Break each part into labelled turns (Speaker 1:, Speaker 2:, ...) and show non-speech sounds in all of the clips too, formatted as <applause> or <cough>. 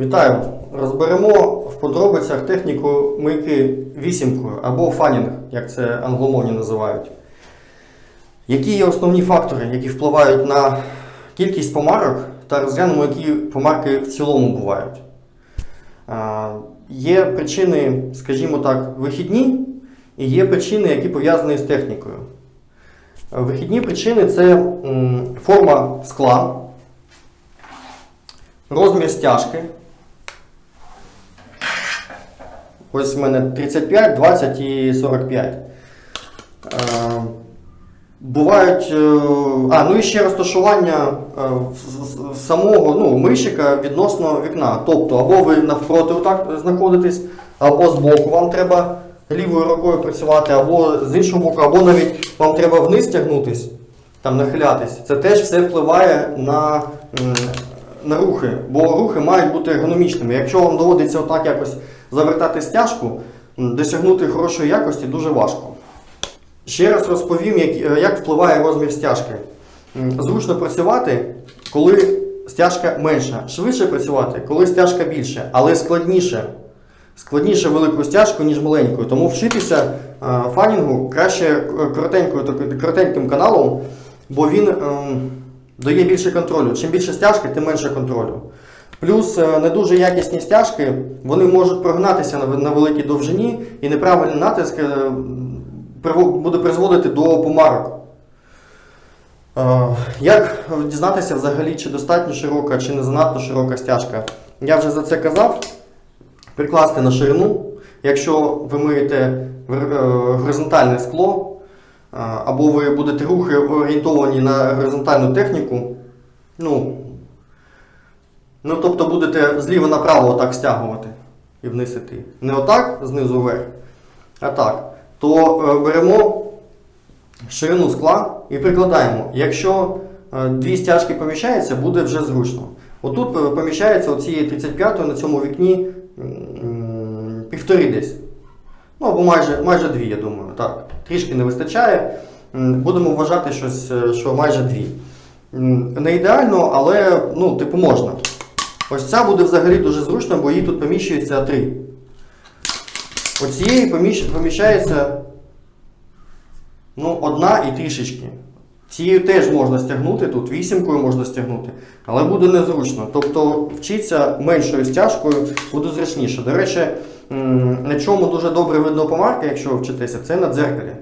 Speaker 1: Вітаю! Розберемо в подробицях техніку мийки вісімкою або фанінг, як це англомовні називають. Які є основні фактори, які впливають на кількість помарок, та розглянемо, які помарки в цілому бувають. Є причини, скажімо так, вихідні, і є причини, які пов'язані з технікою. Вихідні причини це форма скла, розмір стяжки. Ось в мене 35, 20 і 45. Е, Бувають. е, А, ну і ще розташування е, з- з- самого ну, мийщика відносно вікна. Тобто, або ви навпроти отак знаходитесь, або збоку вам треба лівою рукою працювати, або з іншого боку, або навіть вам треба вниз тягнутись, там нахилятись. Це теж все впливає на, на рухи, бо рухи мають бути ергономічними. Якщо вам доводиться отак якось завертати стяжку, досягнути хорошої якості дуже важко. Ще раз розповім, як, е, як впливає розмір стяжки. Зручно працювати, коли стяжка менша. Швидше працювати, коли стяжка більше, але складніше. Складніше великою стяжкою, ніж маленькою. Тому вчитися е, фанінгу краще коротеньким каналом, бо він ем, дає більше контролю. Чим більше стяжки, тим менше контролю. Плюс е, не дуже якісні стяжки, вони можуть прогнатися на, великій довжині, і неправильний натиск е, буде призводити до помарок. Е, Як дізнатися взагалі, чи достатньо широка, чи не занадто широка стяжка? Я вже за це казав. Прикласти на ширину. Якщо ви миєте горизонтальне скло, або ви будете рухи орієнтовані на горизонтальну техніку, ну, ну тобто будете зліва направо отак стягувати і вниз іти. Не отак знизу вверх, а так, то е, беремо ширину скла і прикладаємо. Якщо е, дві стяжки поміщаються, буде вже зручно. Отут е, поміщається оцієї 35 на цьому вікні півтори десь. Ну або майже, майже дві, я думаю. Так, трішки не вистачає. Будемо вважати щось, що майже дві. Не ідеально, але ну, типу можна. Ось ця буде взагалі дуже зручно, бо її тут поміщується три. Оцієї поміщ... поміщається ну, одна і трішечки. Цією теж можна стягнути, тут вісімкою можна стягнути, але буде незручно. Тобто вчитися меншою стяжкою буде зручніше. До речі, на чому дуже добре видно помарки, якщо ви вчитеся, це на дзеркалі.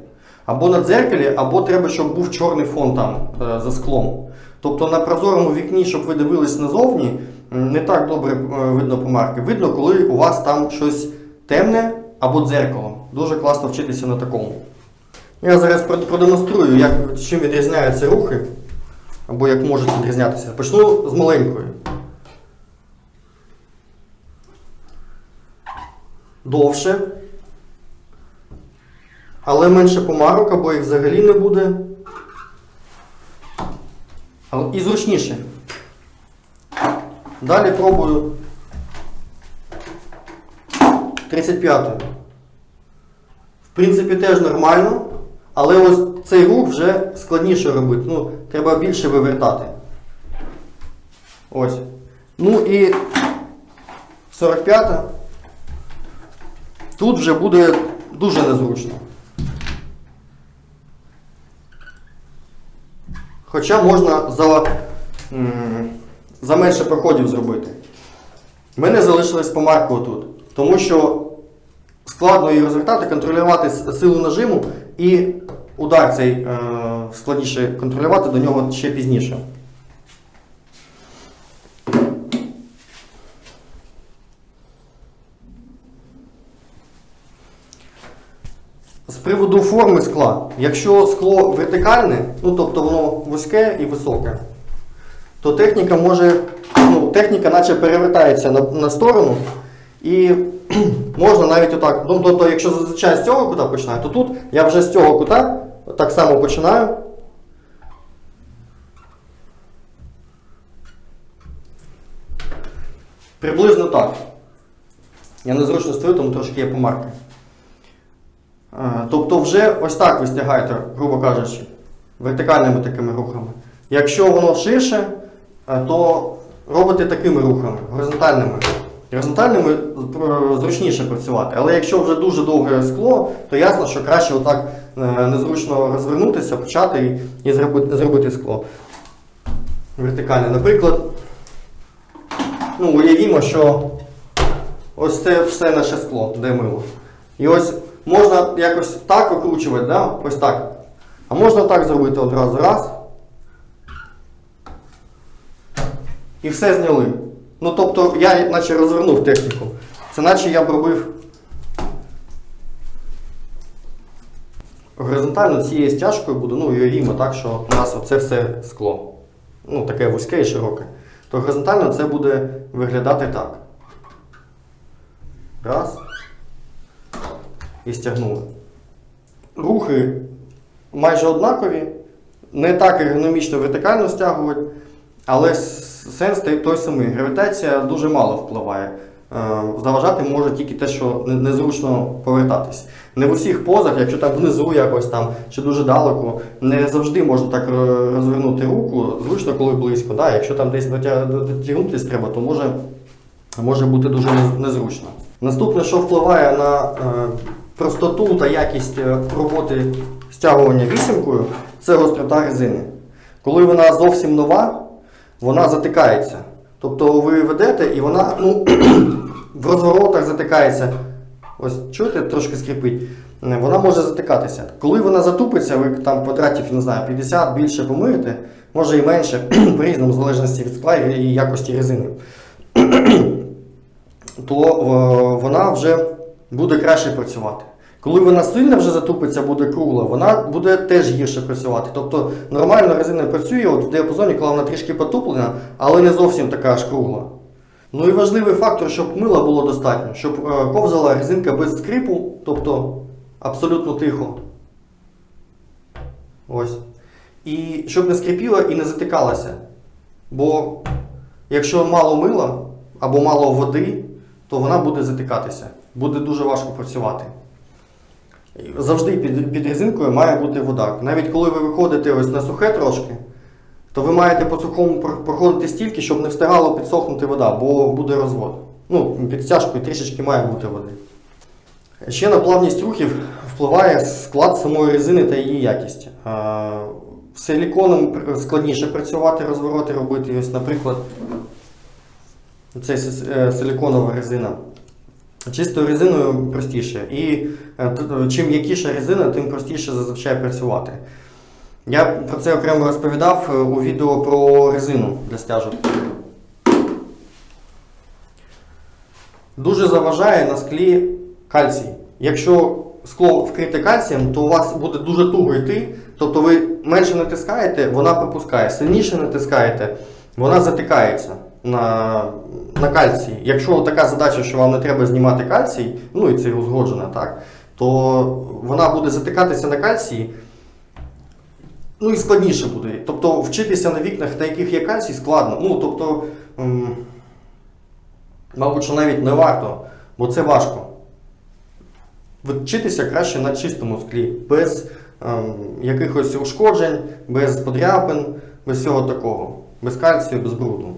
Speaker 1: Або на дзеркалі, або треба, щоб був чорний фон там е, за склом. Тобто на прозорому вікні, щоб ви дивились назовні, не так добре е, видно помарки. Видно, коли у вас там щось темне або дзеркало. Дуже класно вчитися на такому. Я зараз продемонструю, як, чим відрізняються рухи, або як можуть відрізнятися. Почну з маленької. Довше. Але менше помарок, або їх взагалі не буде. І зручніше. Далі пробую 35-ю. В принципі, теж нормально, але ось цей рух вже складніше робити. Ну, треба більше вивертати. Ось. Ну і 45-та. Тут вже буде дуже незручно. Хоча можна за, за менше проходів зробити. У мене залишилась помарка отут. Тому що складно її розвертати, контролювати силу нажиму і удар цей е, складніше контролювати до нього ще пізніше. З приводу форми скла, якщо скло вертикальне, ну тобто воно вузьке і високе, то техніка може, ну, техніка наче перевертається на, на сторону і <clears throat> можна навіть отак. Ну, тобто, якщо зазвичай з цього кута починаю, то тут я вже з цього кута так само починаю. Приблизно так. Я незручно стою, тому трошки є помарки. Тобто вже ось так ви стягаєте, грубо кажучи, вертикальними такими рухами. Якщо воно ширше, то робите такими рухами, горизонтальними. Горизонтальними е, зручніше працювати, але якщо вже дуже довге скло, то ясно, що краще отак е, незручно розвернутися, почати і, зробити скло. Вертикальне. Наприклад, ну, уявімо, що ось це все наше скло, де мило. І ось можна якось так окручувати, да? ось так. А можна так зробити одразу раз. І все зняли. Ну тобто я наче розвернув техніку. Це наче я б робив горизонтально цією стяжкою буде, ну уявімо так, що у нас оце все скло. Ну, таке вузьке і широке. То горизонтально це буде виглядати так. Раз. І стягнули. Рухи майже однакові. Не так ергономічно вертикально стягувати, але сенс той самий. Гравітація дуже мало впливає. Е, Заважати може тільки те, що незручно повертатись. Не в усіх позах, якщо там внизу якось там чи дуже далеко, не завжди можна так е, розвернути руку. Зручно, коли близько. Да? Якщо там десь дотя- дотягнутись треба, то може, може бути дуже незручно. Наступне, що впливає на е, простоту та якість роботи стягування вісімкою, це гострота резини. Коли вона зовсім нова, вона затикається. Тобто ви ведете і вона ну, <clears throat> в розворотах затикається. Ось чуєте, трошки скрипить. Вона може затикатися. Коли вона затупиться, ви там квадратів, не знаю, 50 більше помиєте, може і менше, <clears throat> по-різному, в залежності від скла і якості резини, <clears throat> то е, вона вже буде краще працювати. Коли вона сильно вже затупиться, буде кругла, вона буде теж гірше працювати. Тобто нормально резина працює от в діапазоні, коли вона трішки потуплена, але не зовсім така аж кругла. Ну і важливий фактор, щоб мила було достатньо, щоб е, ковзала резинка без скрипу, тобто абсолютно тихо. Ось. І щоб не скрипіла і не затикалася. Бо якщо мало мила або мало води, то вона буде затикатися. Буде дуже важко працювати. Завжди під, під резинкою має бути вода. Навіть коли ви виходите ось на сухе трошки, то ви маєте по сухому проходити стільки, щоб не встигало підсохнути вода, бо буде розвод. Ну, під стяжкою трішечки має бути води. Ще на плавність рухів впливає склад самої резини та її якість. Силіконом складніше працювати, розвороти робити. Ось, наприклад, це е, силіконова резина. Чистою резиною простіше. І е, чим м'якіша резина, тим простіше зазвичай працювати. Я про це окремо розповідав е, у відео про резину для стяжок. Дуже заважає на склі кальцій. Якщо скло вкрите кальцієм, то у вас буде дуже туго йти. Тобто ви менше натискаєте, вона пропускає. Сильніше натискаєте, вона затикається на, на кальцій. Якщо така задача, що вам не треба знімати кальцій, ну і це узгоджено, так, то вона буде затикатися на кальції. Ну і складніше буде. Тобто вчитися на вікнах, на яких є кальцій, складно. Ну, тобто, мабуть, що навіть не варто, бо це важко. Вчитися краще на чистому склі, без ем, якихось ушкоджень, без подряпин, без всього такого, без кальцію, без бруду.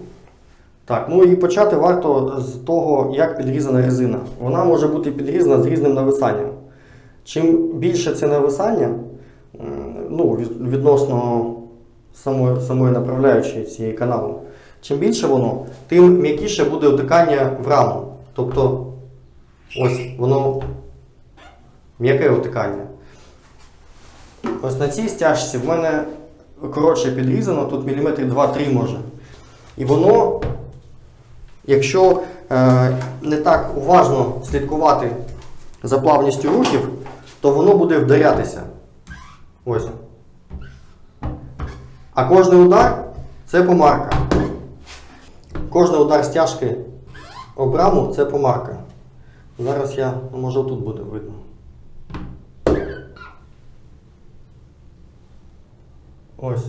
Speaker 1: Так, ну і почати варто з того, як підрізана резина. Вона може бути підрізана з різним нависанням. Чим більше це нависання, ну, відносно самої, самої направляючої цієї каналу, чим більше воно, тим м'якіше буде отикання в раму. Тобто, ось воно м'яке отикання. Ось на цій стяжці в мене коротше підрізано, тут міліметрів 2-3 може. І воно, якщо е, не так уважно слідкувати за плавністю рухів, то воно буде вдарятися. Ось. А кожний удар це помарка. Кожний удар стяжки об раму це помарка. Зараз я, ну, може тут буде видно. Ось.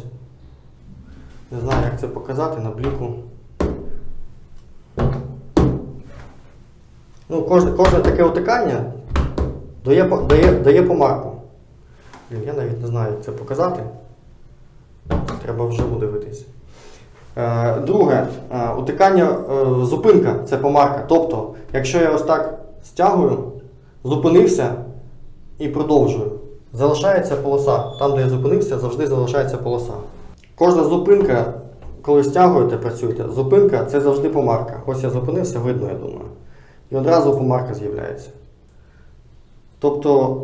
Speaker 1: Не знаю, як це показати на бліку. Ну, кожне, кожне таке отикання дає, дає, дає помарку. Я навіть не знаю, як це показати. Треба вживу дивитись. Е, Друге, е, утикання, е, зупинка це помарка. Тобто, якщо я ось так стягую, зупинився і продовжую. Залишається полоса. Там, де я зупинився, завжди залишається полоса. Кожна зупинка, коли стягуєте, працюєте, зупинка це завжди помарка. Ось я зупинився, видно, я думаю. І одразу помарка з'являється. Тобто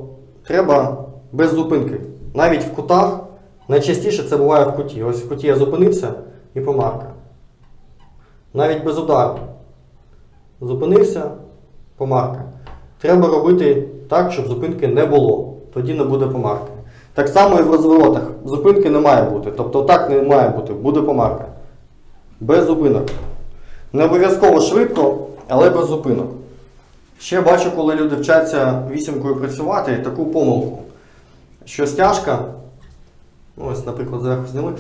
Speaker 1: треба без зупинки. Навіть в кутах, найчастіше це буває в куті. Ось в куті я зупинився і помарка. Навіть без удару. Зупинився, помарка. Треба робити так, щоб зупинки не було. Тоді не буде помарки. Так само і в розворотах. Зупинки не має бути. Тобто так не має бути, буде помарка. Без зупинок. Не обов'язково швидко, але без зупинок. Ще бачу, коли люди вчаться вісімкою працювати, таку помилку, що стяжка, ось, наприклад, зверху зняли,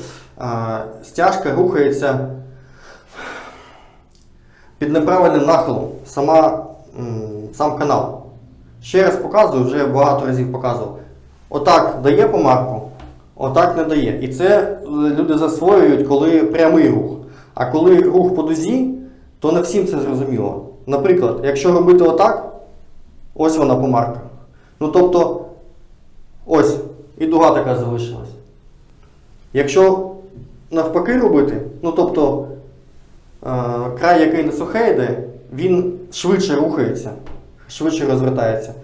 Speaker 1: стяжка рухається під неправильним нахилом, сама, сам канал. Ще раз показую, вже багато разів показував. Отак дає помарку, отак не дає. І це е, люди засвоюють, коли прямий рух. А коли рух по дузі, то не всім це зрозуміло. Наприклад, якщо робити отак, ось вона помарка. Ну тобто, ось, і дуга така залишилась. Якщо навпаки робити, ну тобто е, край, який не сухе йде, він швидше рухається, швидше розвертається,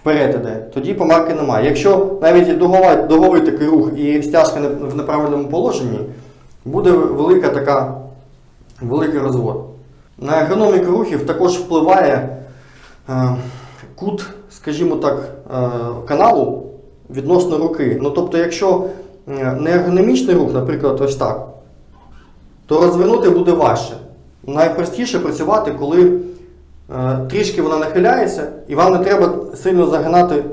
Speaker 1: вперед іде, тоді помарки немає. Якщо навіть дугова, дуговий такий рух і стяжка в неправильному положенні, буде велика така, великий розвод. На ергономіку рухів також впливає е, кут, скажімо так, е, каналу відносно руки. Ну тобто, якщо е, не ергономічний рух, наприклад, ось так, то розвернути буде важче. Найпростіше працювати, коли трішки вона нахиляється, і вам не треба сильно загинати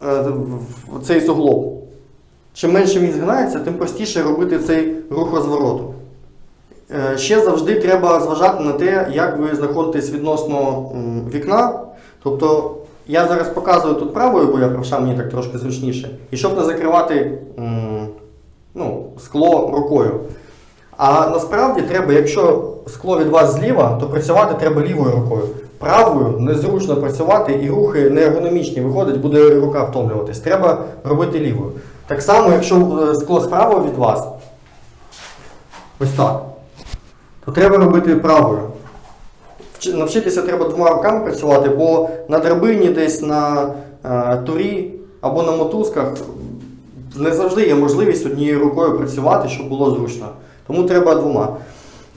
Speaker 1: в цей суглоб. Чим менше він згинається, тим простіше робити цей рух розвороту. Е, Ще завжди треба зважати на те, як ви знаходитесь відносно вікна. Тобто я зараз показую тут правою, бо я правша мені так трошки зручніше. І щоб не закривати ну, скло рукою. А насправді треба, якщо скло від вас зліва, то працювати треба лівою рукою. Правою незручно працювати і рухи неергономічні виходить, буде рука втомлюватись. Треба робити лівою. Так само, якщо е, скло справа від вас, ось так, то треба робити правою. Навчитися треба двома руками працювати, бо на драбині десь на е, турі або на мотузках не завжди є можливість однією рукою працювати, щоб було зручно. Тому треба двома.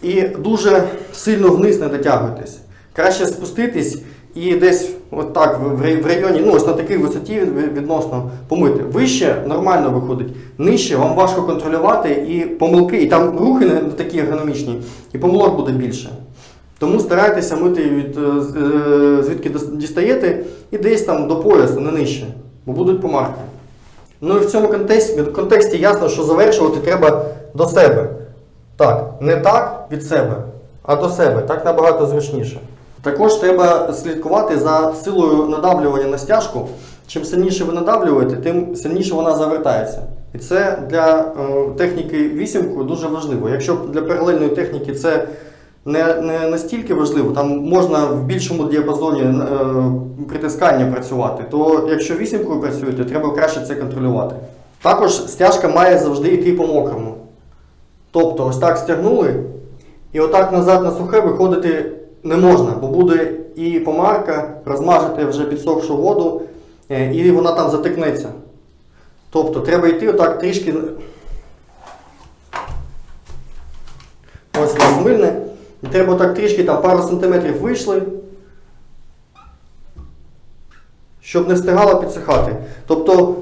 Speaker 1: І дуже сильно вниз не дотягуйтесь. Краще спуститись і десь отак в, районі, ну ось на такій висоті відносно помити. Вище нормально виходить, нижче вам важко контролювати і помилки, і там рухи не такі ергономічні, і помилок буде більше. Тому старайтеся мити від, е, е, звідки дістаєте, і десь там до поясу, не нижче, бо будуть помарки. Ну і в цьому контексті, контексті ясно, що завершувати треба до себе. Так, не так від себе, а до себе. Так набагато зручніше. Також треба слідкувати за силою надавлювання на стяжку. Чим сильніше ви надавлюєте, тим сильніше вона завертається. І це для е, техніки вісімкою дуже важливо. Якщо для паралельної техніки це не, не настільки важливо, там можна в більшому діапазоні е, притискання працювати, то якщо вісімкою працюєте, треба краще це контролювати. Також стяжка має завжди йти по мокрому. Тобто, ось так стягнули, і отак назад на сухе виходити не можна, бо буде і помарка, розмажете вже підсохшу воду, е, і вона там затикнеться. Тобто треба йти отак трішки. Ось нас. І треба отак трішки там пару сантиметрів вийшли, щоб не встигало підсихати. Тобто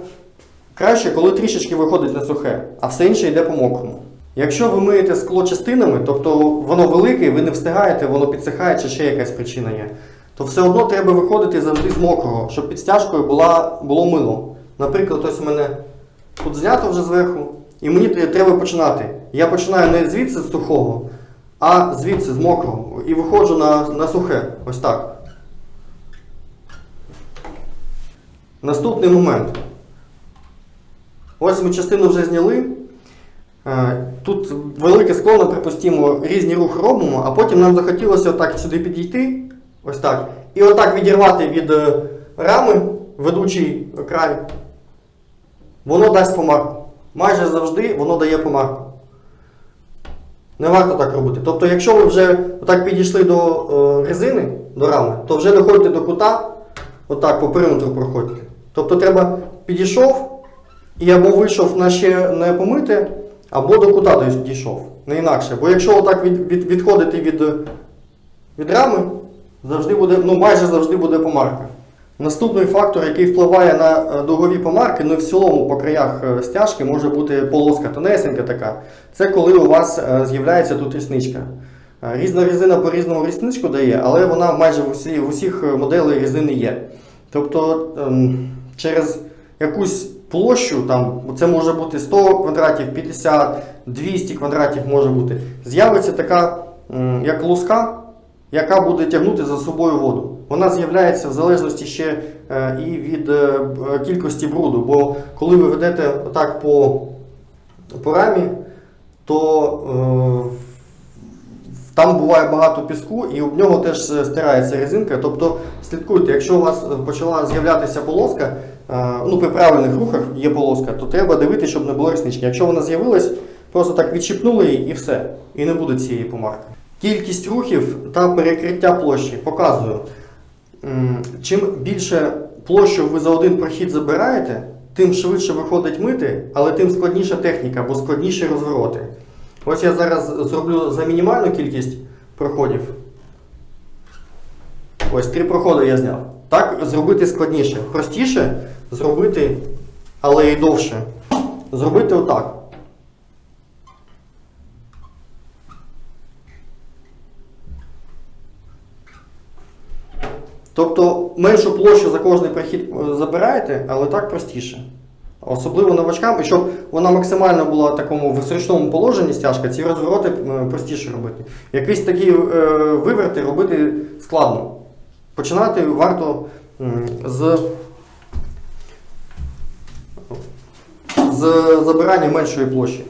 Speaker 1: краще, коли трішечки виходить на сухе, а все інше йде по мокрому. Якщо ви миєте скло частинами, тобто воно велике, ви не встигаєте, воно підсихає чи ще якась причина є, то все одно треба виходити завжди з мокрого, щоб під стяжкою була, було мило. Наприклад, ось у мене тут знято вже зверху, і мені треба починати. Я починаю не звідси з сухого, а звідси з мокрого. І виходжу на, на сухе. Ось так. Наступний момент. Ось ми частину вже зняли. Е, Тут велике скло, припустимо, різні рухи робимо, а потім нам захотілося отак сюди підійти, ось так, і отак відірвати від е, рами ведучий край. Воно дасть помарку. Майже завжди воно дає помарку. Не варто так робити. Тобто, якщо ви вже отак підійшли до е, резини, до рами, то вже не ходьте до кута, отак по периметру проходьте. Тобто треба підійшов і або вийшов на ще не помите, або до кута дійшов. Не інакше. Бо якщо отак від, від, відходити від, від рами, завжди буде, ну майже завжди буде помарка. Наступний фактор, який впливає на е, дугові помарки, ну і в цілому по краях е, стяжки може бути полоска тонесенька така. Це коли у вас е, з'являється тут рісничка. Різна резина по-різному рісничку дає, але вона майже в, усі, в усіх моделей резини є. Тобто ем, через якусь площу, там, це може бути 100 квадратів, 50, 200 квадратів може бути, з'явиться така, як луска, яка буде тягнути за собою воду. Вона з'являється в залежності ще е, і від е, кількості бруду. Бо коли ви ведете отак по, по рамі, то е, там буває багато піску, і об нього теж е, стирається резинка. Тобто слідкуйте, якщо у вас е, почала з'являтися полоска, е, ну при правильних рухах є полоска, то треба дивитися, щоб не було реснички. Якщо вона з'явилась, просто так відщипнули її і все. І не буде цієї помарки. Кількість рухів та перекриття площі показую. Чим більше площу ви за один прохід забираєте, тим швидше виходить мити, але тим складніша техніка, бо складніші розвороти. Ось я зараз зроблю за мінімальну кількість проходів. Ось три проходи я зняв. Так зробити складніше. Простіше зробити, але і довше. Зробити отак. Тобто меншу площу за кожний прохід е, забираєте, але так простіше. Особливо новачкам, і щоб вона максимально була в такому в положенні стяжка, ці розвороти е, простіше робити. Якісь такі е, виверти робити складно. Починати варто з, з забирання меншої площі.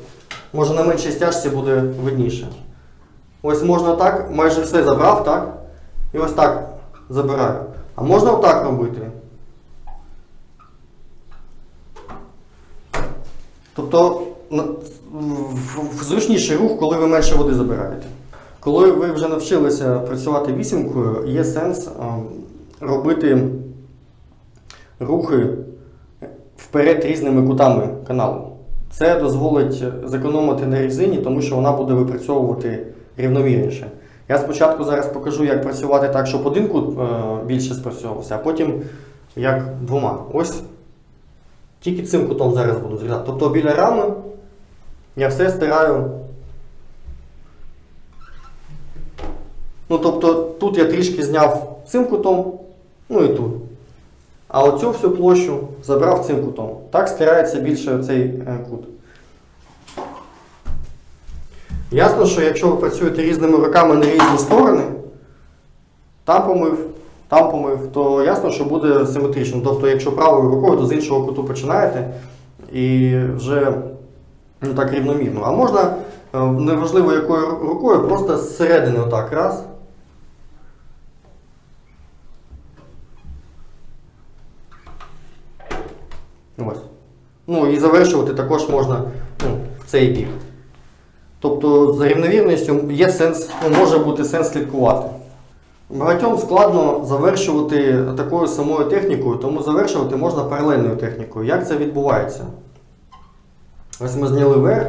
Speaker 1: Може на меншій стяжці буде видніше. Ось можна так, майже все забрав, так? І ось так забираю. А можна отак робити. Тобто зручніший рух, коли ви менше води забираєте. Коли ви вже навчилися працювати вісімкою, є сенс ем, робити рухи вперед різними кутами каналу. Це дозволить зекономити на резині, тому що вона буде випрацьовувати рівномірніше. Я спочатку зараз покажу, як працювати так, щоб один кут е, більше спрацьовувався, а потім як двома. Ось тільки цим кутом зараз буду зрізати. Тобто біля рами я все стираю. Ну, тобто тут я трішки зняв цим кутом, ну і тут. А оцю всю площу забрав цим кутом. Так стирається більше цей е, кут. Ясно, що якщо ви працюєте різними руками на різні сторони, там помив, там помив, то ясно, що буде симетрично. Тобто, якщо правою рукою, то з іншого куту починаєте і вже ну, так рівномірно. А можна, е, неважливо якою рукою, просто зсередини отак раз. Ось. Ну і завершувати також можна ну, в цей бік. Тобто за рівновірністю є сенс, може бути сенс слідкувати. Багатьом складно завершувати такою самою технікою, тому завершувати можна паралельною технікою. Як це відбувається? Ось ми зняли верх,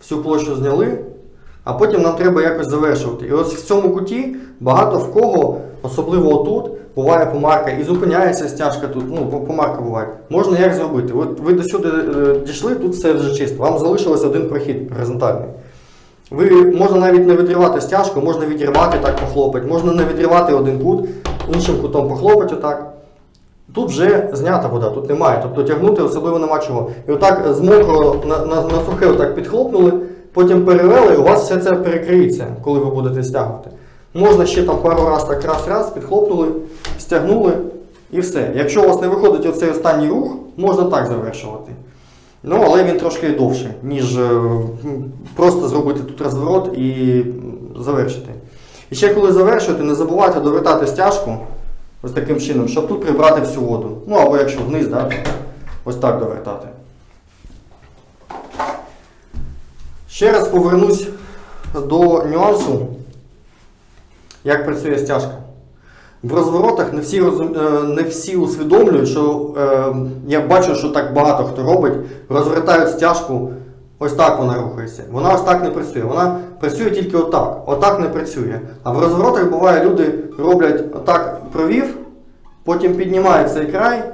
Speaker 1: всю площу зняли, а потім нам треба якось завершувати. І ось в цьому куті багато в кого, особливо отут, буває помарка і зупиняється стяжка тут, ну, по- помарка буває. Можна як зробити? От ви до сюди е, дійшли, тут все вже чисто. Вам залишилось один прохід горизонтальний. Ви можна навіть не відривати стяжку, можна відірвати так похлопати, можна не відривати один кут, іншим кутом похлопати отак. Тут вже знята вода, тут немає. Тобто тягнути особливо нема чого. І отак з мокрого на, на, на сухе отак підхлопнули, потім перевели, і у вас все це перекриється, коли ви будете стягувати. Можна ще там пару раз так раз-раз, підхлопнули, стягнули і все. Якщо у вас не виходить оцей останній рух, можна так завершувати. Ну, але він трошки довший, ніж е, просто зробити тут розворот і завершити. І ще коли завершуєте, не забувайте довертати стяжку ось таким чином, щоб тут прибрати всю воду. Ну або якщо вниз, да, ось так довертати. Ще раз повернусь до нюансу, як працює стяжка. В розворотах не всі, розум... е, не всі усвідомлюють, що е, я бачу, що так багато хто робить, розвертають стяжку, ось так вона рухається. Вона ось так не працює. Вона працює тільки отак. Отак не працює. А в розворотах буває, люди роблять отак провів, потім піднімають цей край,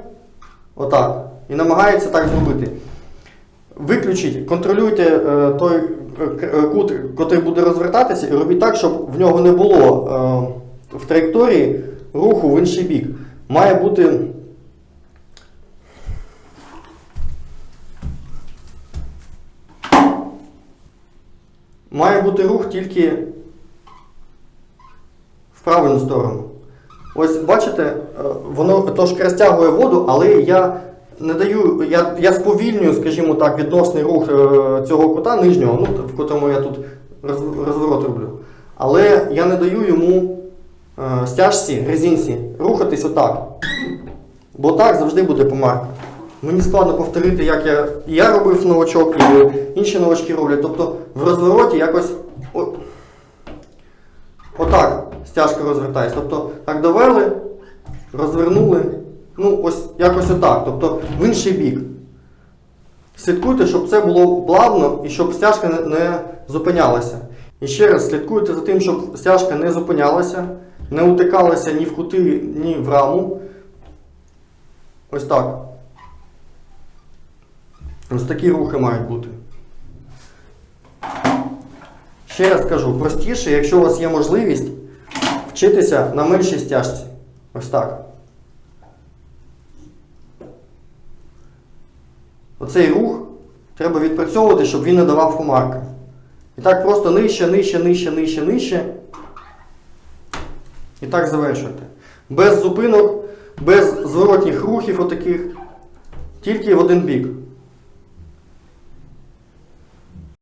Speaker 1: отак, і намагаються так зробити. Виключіть, контролюйте е, той е, е, кут, який буде розвертатися, і робіть так, щоб в нього не було е, в траєкторії руху в інший бік. Має бути. Має бути рух тільки в правильну сторону. Ось бачите, е, воно трошки розтягує воду, але я не даю, я, я сповільнюю, скажімо так, відносний рух е, цього кута нижнього, ну, в котрому я тут роз- розворот роблю. Але я не даю йому е, стяжці, резинці, рухатись отак. Бо так завжди буде помарка. Мені складно повторити, як я, я робив новачок, і інші новачки роблять. Тобто в розвороті якось о, отак стяжка розвертається. Тобто так довели, розвернули, ну ось якось отак. Тобто в інший бік. Слідкуйте, щоб це було плавно і щоб стяжка не, зупинялася. І ще раз слідкуйте за тим, щоб стяжка не зупинялася, не утикалася ні в кути, ні в раму. Ось так. Ось такі рухи мають бути. Ще раз кажу, простіше, якщо у вас є можливість вчитися на меншій стяжці. Ось так. Оцей рух треба відпрацьовувати, щоб він не давав хумарки. І так просто нижче, нижче, нижче, нижче, нижче. І так завершуєте. Без зупинок, без зворотніх рухів отаких, тільки в один бік.